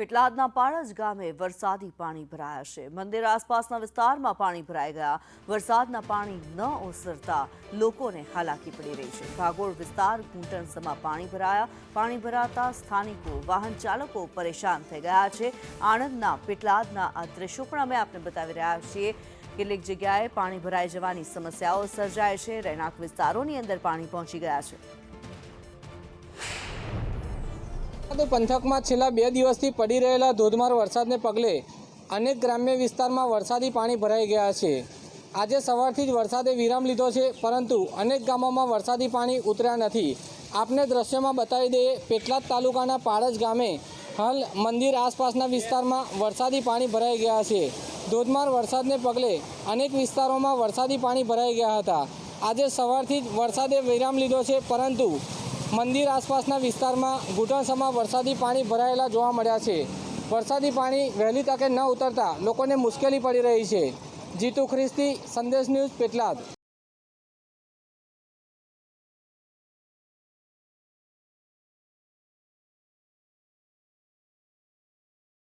પેટલાદના પાળજ ગામે વરસાદી પાણી ભરાયા છે. મંદિર આસપાસના વિસ્તારમાં પાણી ભરાઈ ગયા. વરસાદના પાણી ન ઓસરતા લોકોને હાલાકી પડી રહી છે. ભાગોળ વિસ્તાર ઘૂંટણસમાં પાણી ભરાયા. પાણી ભરાતા સ્થાનિકો, વાહન ચાલકો પરેશાન થઈ ગયા છે. આણંદના પેટલાદના આ દ્રશ્યો પણ અમે આપને બતાવી રહ્યા છીએ. કેટલીક જગ્યાએ પાણી ભરાઈ જવાની સમસ્યાઓ સર્જાય છે. રહેણાંક વિસ્તારોની અંદર પાણી પહોંચી ગયા છે. પંથકમાં છેલ્લા બે દિવસથી પડી રહેલા ધોધમાર વરસાદને પગલે અનેક ગ્રામ્ય વિસ્તારમાં વરસાદી પાણી ભરાઈ ગયા છે. આજે સવારથી જ વરસાદે વિરામ લીધો છે, પરંતુ અનેક ગામોમાં વરસાદી પાણી ઉતર્યા નથી. આપને દ્રશ્યમાં બતાવી દઈએ, પેટલાદ તાલુકાના પાળજ ગામે હાલ મંદિર આસપાસના વિસ્તારમાં વરસાદી પાણી ભરાઈ ગયા છે. ધોધમાર વરસાદને પગલે અનેક વિસ્તારોમાં વરસાદી પાણી ભરાઈ ગયા હતા. આજે સવારથી જ વરસાદે વિરામ લીધો છે, પરંતુ મંદિર આસપાસના વિસ્તારમાં ઘૂંટણસમાં વરસાદી પાણી ભરાયેલા જોવા મળ્યા છે. વરસાદી પાણી વહેલી તકે ન ઉતરતા લોકોને મુશ્કેલી પડી રહી છે. જીતુ ખ્રિસ્તી, સંદેશ ન્યૂઝ, પેટલાદ.